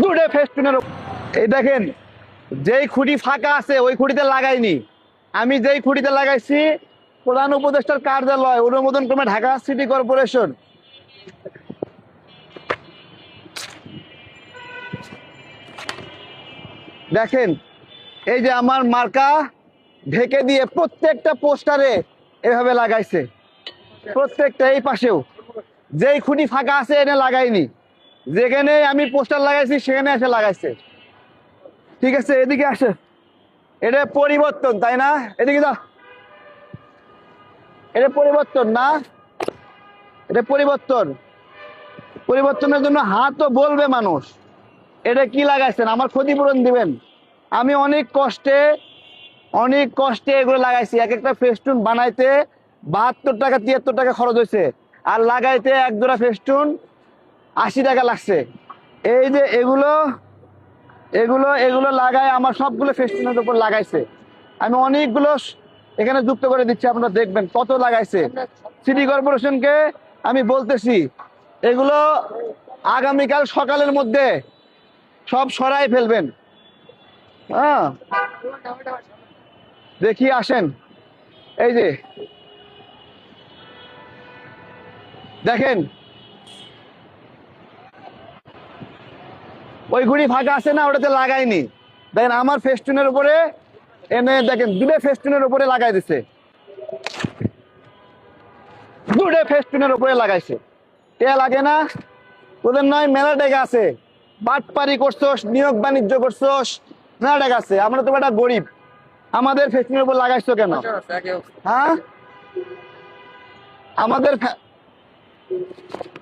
দুটো ফেস্টুনের এই দেখেন, যেই খুঁটি ফাঁকা আছে, ওই খুঁটিতে লাগাইনি। আমি যেই খুঁটিতে লাগাইছি, প্রধান উপদেষ্টার কার্যালয় অনুমোদন ক্রমে ঢাকা সিটি কর্পোরেশন। দেখেন, এই যে আমার মার্কা ঢেকে দিয়ে প্রত্যেকটা পোস্টারে এভাবে লাগাইছে। প্রত্যেকটা এই পাশেও। যেই খুঁটি ফাঁকা আছে, এনে লাগাইনি। যেখানে আমি পোস্টার লাগাইছি, সেখানে এসে লাগাইছে। ঠিক আছে, এদিকে আসে। এটা পরিবর্তন, তাই না? এদিকে দাও এটা পরিবর্তন না? এটা পরিবর্তন। পরিবর্তনের জন্য হাতও বলবে মানুষ। এটা কি লাগাইছেন? আমার ক্ষতিপূরণ দিবেন। আমি অনেক কষ্টে অনেক কষ্টে এগুলো লাগাইছি। এক একটা ফেস্টুন বানাইতে বাহাত্তর টাকা, তিয়াত্তর টাকা খরচ হয়েছে। আর লাগাইতে এক জোড়া ফেস্টুন আশি টাকা লাগছে। এই যে এগুলো এগুলো এগুলো লাগায় আমার সবগুলো ফেস্টুনের উপর লাগাইছে। আমি অনেকগুলো এখানে যুক্ত করে দিচ্ছি, আপনারা দেখবেন কত লাগাইছে। সিটি কর্পোরেশনকে আমি বলতেছি, এগুলো আগামীকাল সকালের মধ্যে সব সরাই ফেলবেন। হ্যাঁ। দেখি, আসেন। এই যে দেখেন। ওই গুড়ি ফাঁকা আছে না ওটাতে লাগাইনি। দেখেন আমার ফেস্টুনের উপরে এনে দেখেন দুটো ফেস্টুনের উপরে লাগাই দিছে। দুটো ফেস্টুনের উপরে লাগাইছে। কে লাগে না। তোদের নয় মেলা ডেকে আছে। বাটপারি করছোস নিয়োগ বাণিজ্য করছোস মেলা ডেকে আছে। আমরা তো একটা গরিব। আমাদের ফেস্টুনের উপর লাগাইছো কেন? হ্যাঁ? আমাদের Thank you.